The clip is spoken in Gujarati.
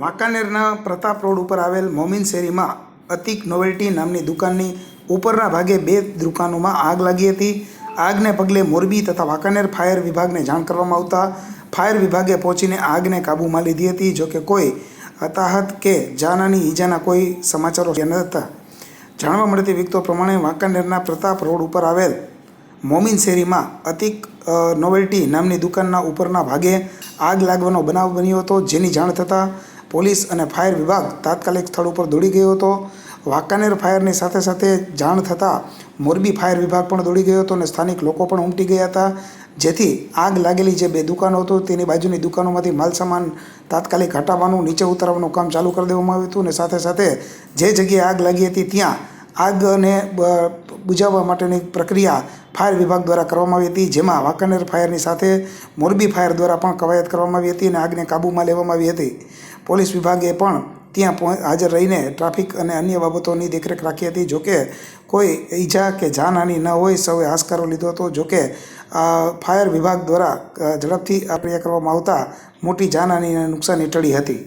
વાંકાનેરના પ્રતાપ રોડ ઉપર આવેલ મોમિન શેરીમાં અતિક નોવેલ્ટી નામની દુકાનની ઉપરના ભાગે બે દુકાનોમાં આગ લાગી હતી. આગને પગલે મોરબી તથા વાંકાનેર ફાયર વિભાગને જાણ કરવામાં આવતા ફાયર વિભાગે પહોંચીને આગને કાબૂમાં લીધી હતી. જોકે કોઈ હતાહત કે જાનહાની ઈજાના કોઈ સમાચારો ન હતા જાણવા મળતી વિગતો પ્રમાણે વાંકાનેરના પ્રતાપ રોડ ઉપર આવેલ મોમિન શેરીમાં અતિક નોવેલ્ટી નામની દુકાનના ઉપરના ભાગે આગ લાગવાનો બનાવ બન્યો હતો. જેની જાણ થતાં પોલીસ અને ફાયર વિભાગ તાત્કાલિક સ્થળ ઉપર દોડી ગયો હતો. વાંકાનેર ફાયરની સાથે સાથે જાણ થતાં મોરબી ફાયર વિભાગ પણ દોડી ગયો હતો અને સ્થાનિક લોકો પણ ઉમટી ગયા હતા. જેથી આગ લાગેલી જે બે દુકાનો હતો તેની બાજુની દુકાનોમાંથી માલસામાન તાત્કાલિક હટાવવાનું, નીચે ઉતારવાનું કામ ચાલુ કરી દેવામાં આવ્યું હતું અને સાથે સાથે જે જગ્યાએ આગ લાગી હતી ત્યાં આગને બુઝાવવા માટેની પ્રક્રિયા ફાયર વિભાગ દ્વારા કરવામાં આવી હતી, જેમાં વાંકાનેર ફાયરની સાથે મોરબી ફાયર દ્વારા પણ કવાયત કરવામાં આવી હતી અને આગને કાબૂમાં લેવામાં આવી હતી. પોલીસ વિભાગે પણ ત્યાં હાજર રહીને ટ્રાફિક અને અન્ય બાબતોની દેખરેખ રાખી હતી. જોકે કોઈ ઈજા કે જાનહાનિ ન હોય, સૌએ હાશકારો લીધો હતો. જોકે ફાયર વિભાગ દ્વારા ઝડપથી આ પ્રક્રિયા કરવામાં આવતા મોટી જાનહાનિ નુકસાની ટળી હતી.